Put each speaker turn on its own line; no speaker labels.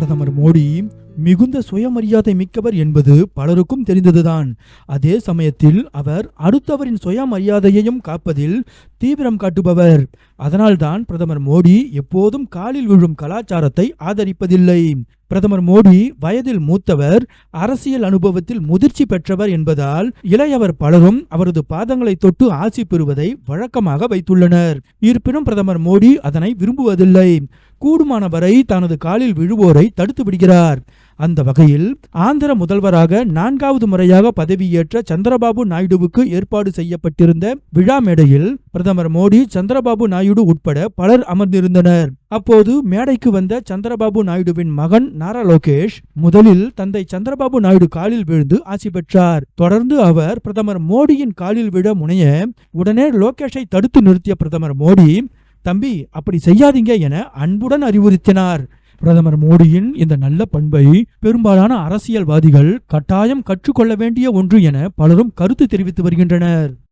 பிரதமர் மோடி மிகுந்த சுயமரியாதை மிக்கவர் என்பது பலருக்கும் தெரிந்ததுதான். அதே சமயத்தில் அவர் அடுத்தவரின் சுயமரியாதையையும் காப்பதில் தீவிரம் காட்டுபவர். அதனால்தான் பிரதமர் மோடி எப்போதும் காலில் விழும் கலாச்சாரத்தை ஆதரிப்பதில்லை. பிரதமர் மோடி வயதில் மூத்தவர் அரசியல் அனுபவத்தில் முதிர்ச்சி பெற்றவர் என்பதால் இளையவர் பலரும் அவரது பாதங்களை தொட்டு ஆசி பெறுவதை வழக்கமாக வைத்துள்ளனர். இருப்பினும் பிரதமர் மோடி அதனை விரும்புவதில்லை. கூடுமானவரை தனது காலில் விழுவோரை தடுத்து விடுகிறார். அந்த வகையில் ஆந்திர முதல்வராக நான்காவது முறையாக பதவியேற்ற சந்திரபாபு நாயுடுவுக்கு ஏற்பாடு செய்யப்பட்டிருந்த விழா மேடையில் பிரதமர் மோடி சந்திரபாபு நாயுடு உட்பட பலர் அமர்ந்திருந்தனர். அப்போது மேடைக்கு வந்த சந்திரபாபு நாயுடுவின் மகன் நாரா லோகேஷ் முதலில் தந்தை சந்திரபாபு நாயுடு காலில் விழுந்து ஆசி பெற்றார். தொடர்ந்து அவர் பிரதமர் மோடியின் காலில் விழ முனைய உடனே லோகேஷை தடுத்து நிறுத்திய பிரதமர் மோடி தம்பி அப்படி செய்யாதீங்க என அன்புடன் அறிவுறுத்தினார். பிரதமர் மோடியின் இந்த நல்ல பண்பை பெரும்பாலான அரசியல்வாதிகள் கட்டாயம் கற்றுக்கொள்ள வேண்டிய ஒன்று என பலரும் கருத்து தெரிவித்து வருகின்றனர்.